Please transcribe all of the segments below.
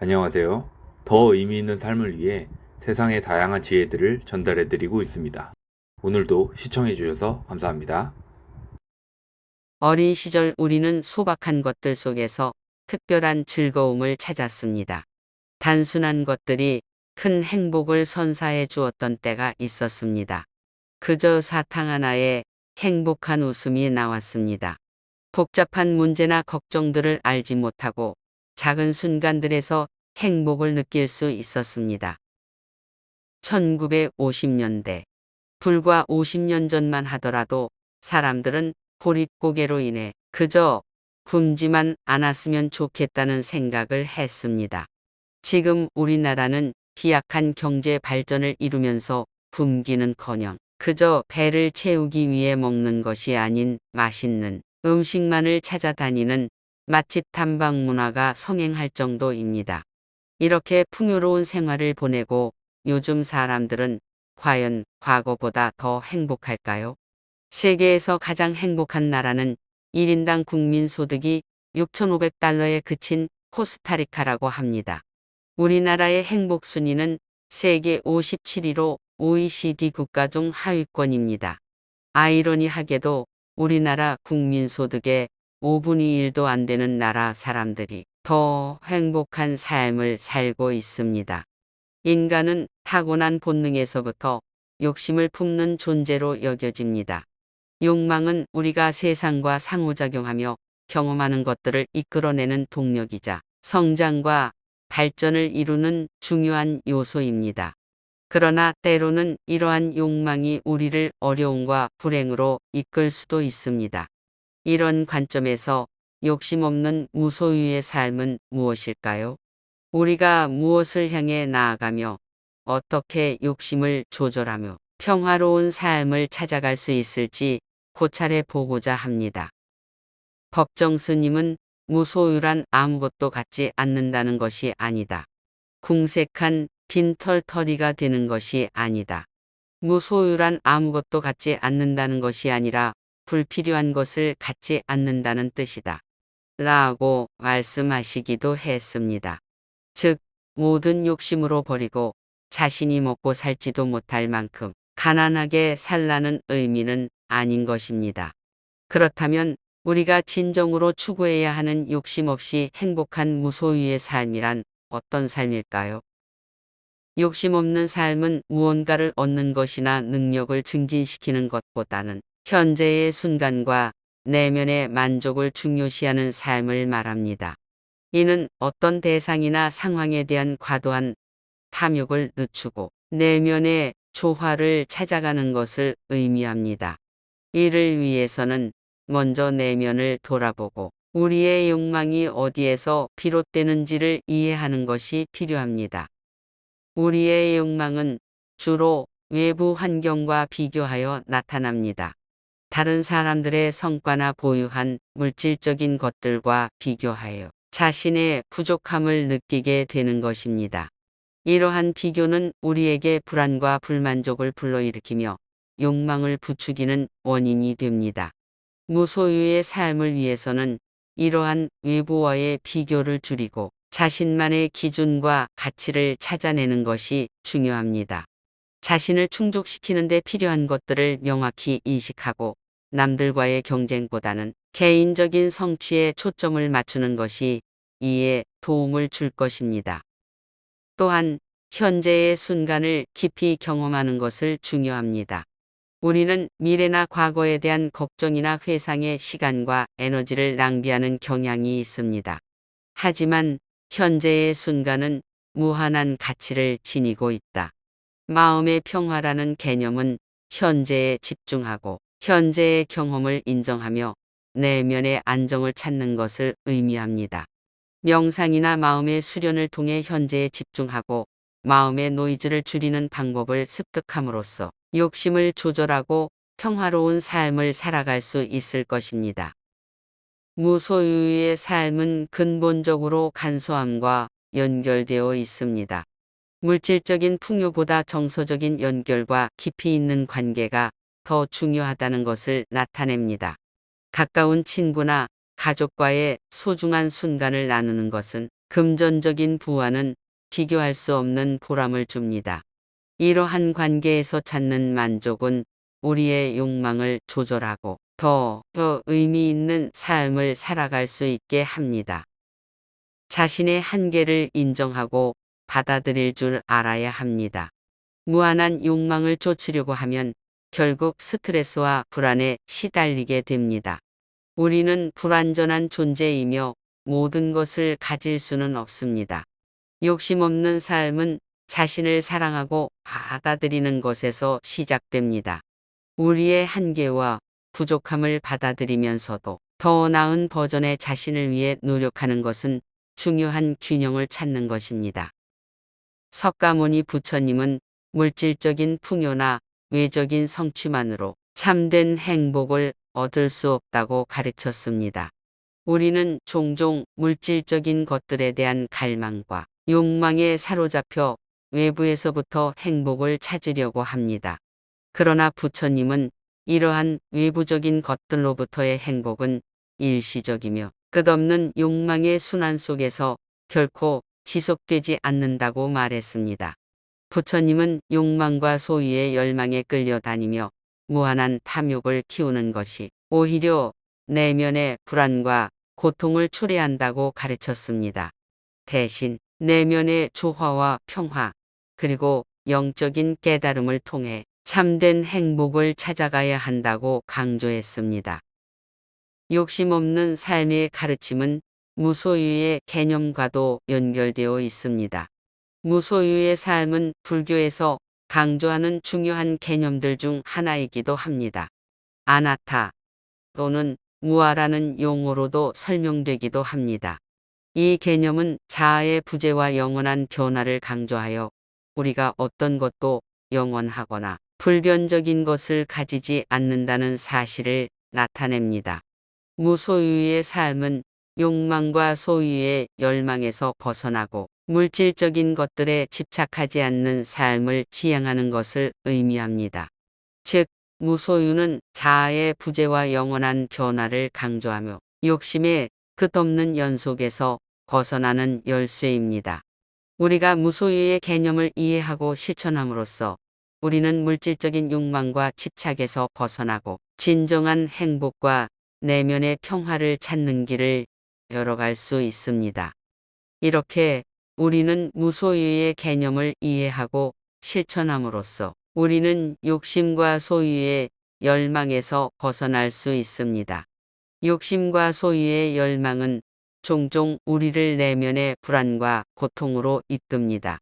안녕하세요. 더 의미 있는 삶을 위해 세상의 다양한 지혜들을 전달해 드리고 있습니다. 오늘도 시청해 주셔서 감사합니다. 어린 시절 우리는 소박한 것들 속에서 특별한 즐거움을 찾았습니다. 단순한 것들이 큰 행복을 선사해 주었던 때가 있었습니다. 그저 사탕 하나에 행복한 웃음이 나왔습니다. 복잡한 문제나 걱정들을 알지 못하고 작은 순간들에서 행복을 느낄 수 있었습니다. 1950년대. 불과 50년 전만 하더라도 사람들은 보릿고개로 인해 그저 굶지만 않았으면 좋겠다는 생각을 했습니다. 지금 우리나라는 비약한 경제 발전을 이루면서 굶기는 커녕 그저 배를 채우기 위해 먹는 것이 아닌 맛있는 음식만을 찾아다니는 맛집 탐방 문화가 성행할 정도입니다. 이렇게 풍요로운 생활을 보내고 요즘 사람들은 과연 과거보다 더 행복할까요? 세계에서 가장 행복한 나라는 1인당 국민 소득이 6,500달러에 그친 코스타리카라고 합니다. 우리나라의 행복 순위는 세계 57위로 OECD 국가 중 하위권입니다. 아이러니하게도 우리나라 국민 소득의 5분의 1도 안 되는 나라 사람들이 더 행복한 삶을 살고 있습니다. 인간은 타고난 본능에서부터 욕심을 품는 존재로 여겨집니다. 욕망은 우리가 세상과 상호작용하며 경험하는 것들을 이끌어내는 동력이자 성장과 발전을 이루는 중요한 요소입니다. 그러나 때로는 이러한 욕망이 우리를 어려움과 불행으로 이끌 수도 있습니다. 이런 관점에서 욕심 없는 무소유의 삶은 무엇일까요? 우리가 무엇을 향해 나아가며 어떻게 욕심을 조절하며 평화로운 삶을 찾아갈 수 있을지 고찰해 보고자 합니다. 법정 스님은 무소유란 아무것도 갖지 않는다는 것이 아니다. 궁색한 빈털터리가 되는 것이 아니다. 무소유란 아무것도 갖지 않는다는 것이 아니라 불필요한 것을 갖지 않는다는 뜻이다. 라고 말씀하시기도 했습니다. 즉, 모든 욕심으로 버리고 자신이 먹고 살지도 못할 만큼 가난하게 살라는 의미는 아닌 것입니다. 그렇다면 우리가 진정으로 추구해야 하는 욕심 없이 행복한 무소유의 삶이란 어떤 삶일까요? 욕심 없는 삶은 무언가를 얻는 것이나 능력을 증진시키는 것보다는 현재의 순간과 내면의 만족을 중요시하는 삶을 말합니다. 이는 어떤 대상이나 상황에 대한 과도한 탐욕을 늦추고 내면의 조화를 찾아가는 것을 의미합니다. 이를 위해서는 먼저 내면을 돌아보고 우리의 욕망이 어디에서 비롯되는지를 이해하는 것이 필요합니다. 우리의 욕망은 주로 외부 환경과 비교하여 나타납니다. 다른 사람들의 성과나 보유한 물질적인 것들과 비교하여 자신의 부족함을 느끼게 되는 것입니다. 이러한 비교는 우리에게 불안과 불만족을 불러일으키며 욕망을 부추기는 원인이 됩니다. 무소유의 삶을 위해서는 이러한 외부와의 비교를 줄이고 자신만의 기준과 가치를 찾아내는 것이 중요합니다. 자신을 충족시키는 데 필요한 것들을 명확히 인식하고 남들과의 경쟁보다는 개인적인 성취에 초점을 맞추는 것이 이에 도움을 줄 것입니다. 또한 현재의 순간을 깊이 경험하는 것을 중요합니다. 우리는 미래나 과거에 대한 걱정이나 회상의 시간과 에너지를 낭비하는 경향이 있습니다. 하지만 현재의 순간은 무한한 가치를 지니고 있다. 마음의 평화라는 개념은 현재에 집중하고 현재의 경험을 인정하며 내면의 안정을 찾는 것을 의미합니다. 명상이나 마음의 수련을 통해 현재에 집중하고 마음의 노이즈를 줄이는 방법을 습득함으로써 욕심을 조절하고 평화로운 삶을 살아갈 수 있을 것입니다. 무소유의 삶은 근본적으로 간소함과 연결되어 있습니다. 물질적인 풍요보다 정서적인 연결과 깊이 있는 관계가 더 중요하다는 것을 나타냅니다. 가까운 친구나 가족과의 소중한 순간을 나누는 것은 금전적인 부와는 비교할 수 없는 보람을 줍니다. 이러한 관계에서 찾는 만족은 우리의 욕망을 조절하고 더, 더 의미 있는 삶을 살아갈 수 있게 합니다. 자신의 한계를 인정하고 받아들일 줄 알아야 합니다. 무한한 욕망을 쫓으려고 하면 결국 스트레스와 불안에 시달리게 됩니다. 우리는 불완전한 존재이며 모든 것을 가질 수는 없습니다. 욕심 없는 삶은 자신을 사랑하고 받아들이는 것에서 시작됩니다. 우리의 한계와 부족함을 받아들이면서도 더 나은 버전의 자신을 위해 노력하는 것은 중요한 균형을 찾는 것입니다. 석가모니 부처님은 물질적인 풍요나 외적인 성취만으로 참된 행복을 얻을 수 없다고 가르쳤습니다. 우리는 종종 물질적인 것들에 대한 갈망과 욕망에 사로잡혀 외부에서부터 행복을 찾으려고 합니다. 그러나 부처님은 이러한 외부적인 것들로부터의 행복은 일시적이며 끝없는 욕망의 순환 속에서 결코 지속되지 않는다고 말했습니다. 부처님은 욕망과 소유의 열망에 끌려다니며 무한한 탐욕을 키우는 것이 오히려 내면의 불안과 고통을 초래한다고 가르쳤습니다. 대신 내면의 조화와 평화, 그리고 영적인 깨달음을 통해 참된 행복을 찾아가야 한다고 강조했습니다. 욕심 없는 삶의 가르침은 무소유의 개념과도 연결되어 있습니다. 무소유의 삶은 불교에서 강조하는 중요한 개념들 중 하나이기도 합니다. 아나타 또는 무아라는 용어로도 설명되기도 합니다. 이 개념은 자아의 부재와 영원한 변화를 강조하여 우리가 어떤 것도 영원하거나 불변적인 것을 가지지 않는다는 사실을 나타냅니다. 무소유의 삶은 욕망과 소유의 열망에서 벗어나고 물질적인 것들에 집착하지 않는 삶을 지향하는 것을 의미합니다. 즉, 무소유는 자아의 부재와 영원한 변화를 강조하며 욕심의 끝없는 연속에서 벗어나는 열쇠입니다. 우리가 무소유의 개념을 이해하고 실천함으로써 우리는 물질적인 욕망과 집착에서 벗어나고 진정한 행복과 내면의 평화를 찾는 길을 열어갈 수 있습니다. 이렇게 우리는 무소유의 개념을 이해하고 실천함으로써 우리는 욕심과 소유의 열망에서 벗어날 수 있습니다. 욕심과 소유의 열망은 종종 우리를 내면의 불안과 고통으로 이끕니다.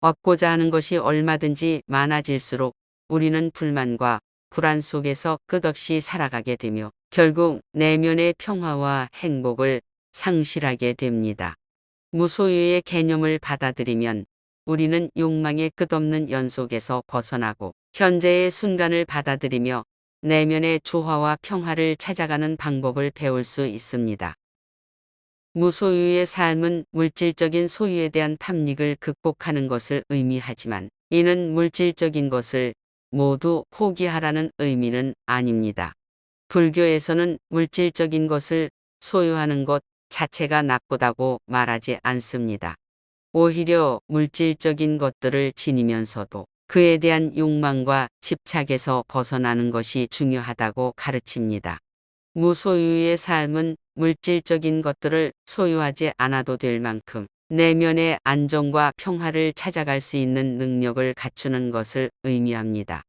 얻고자 하는 것이 얼마든지 많아질수록 우리는 불만과 불안 속에서 끝없이 살아가게 되며 결국 내면의 평화와 행복을 상실하게 됩니다. 무소유의 개념을 받아들이면 우리는 욕망의 끝없는 연속에서 벗어나고 현재의 순간을 받아들이며 내면의 조화와 평화를 찾아가는 방법을 배울 수 있습니다. 무소유의 삶은 물질적인 소유에 대한 탐닉을 극복하는 것을 의미하지만 이는 물질적인 것을 모두 포기하라는 의미는 아닙니다. 불교에서는 물질적인 것을 소유하는 것 자체가 나쁘다고 말하지 않습니다. 오히려 물질적인 것들을 지니면서도 그에 대한 욕망과 집착에서 벗어나는 것이 중요하다고 가르칩니다. 무소유의 삶은 물질적인 것들을 소유하지 않아도 될 만큼 내면의 안정과 평화를 찾아갈 수 있는 능력을 갖추는 것을 의미합니다.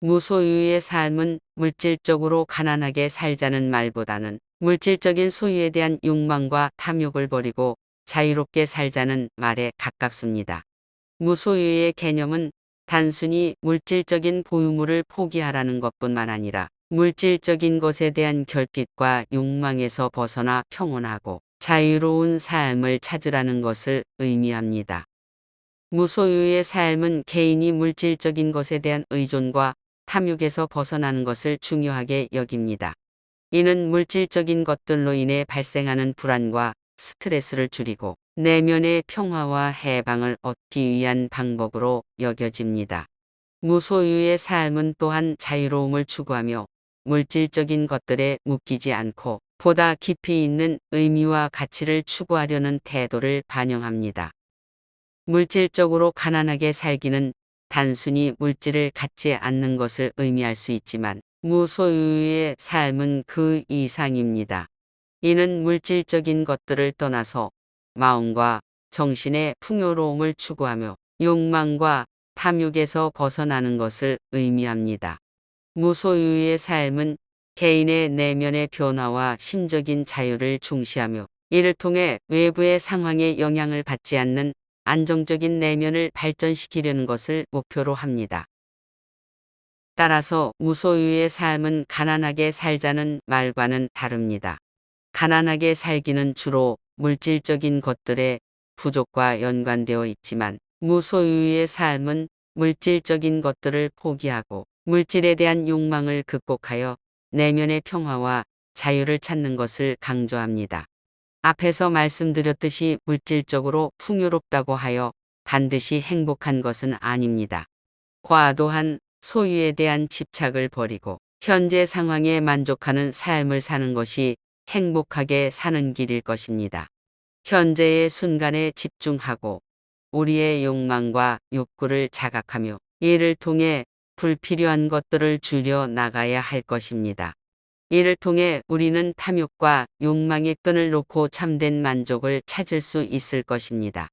무소유의 삶은 물질적으로 가난하게 살자는 말보다는 물질적인 소유에 대한 욕망과 탐욕을 버리고 자유롭게 살자는 말에 가깝습니다. 무소유의 개념은 단순히 물질적인 보유물을 포기하라는 것뿐만 아니라 물질적인 것에 대한 결핍과 욕망에서 벗어나 평온하고 자유로운 삶을 찾으라는 것을 의미합니다. 무소유의 삶은 개인이 물질적인 것에 대한 의존과 탐욕에서 벗어나는 것을 중요하게 여깁니다. 이는 물질적인 것들로 인해 발생하는 불안과 스트레스를 줄이고 내면의 평화와 해방을 얻기 위한 방법으로 여겨집니다. 무소유의 삶은 또한 자유로움을 추구하며 물질적인 것들에 묶이지 않고 보다 깊이 있는 의미와 가치를 추구하려는 태도를 반영합니다. 물질적으로 가난하게 살기는 단순히 물질을 갖지 않는 것을 의미할 수 있지만 무소유의 삶은 그 이상입니다. 이는 물질적인 것들을 떠나서 마음과 정신의 풍요로움을 추구하며 욕망과 탐욕에서 벗어나는 것을 의미합니다. 무소유의 삶은 개인의 내면의 변화와 심적인 자유를 중시하며 이를 통해 외부의 상황에 영향을 받지 않는 안정적인 내면을 발전시키려는 것을 목표로 합니다. 따라서 무소유의 삶은 가난하게 살자는 말과는 다릅니다. 가난하게 살기는 주로 물질적인 것들의 부족과 연관되어 있지만 무소유의 삶은 물질적인 것들을 포기하고 물질에 대한 욕망을 극복하여 내면의 평화와 자유를 찾는 것을 강조합니다. 앞에서 말씀드렸듯이 물질적으로 풍요롭다고 하여 반드시 행복한 것은 아닙니다. 과도한 소유에 대한 집착을 버리고 현재 상황에 만족하는 삶을 사는 것이 행복하게 사는 길일 것입니다. 현재의 순간에 집중하고 우리의 욕망과 욕구를 자각하며 이를 통해 불필요한 것들을 줄여 나가야 할 것입니다. 이를 통해 우리는 탐욕과 욕망의 끈을 놓고 참된 만족을 찾을 수 있을 것입니다.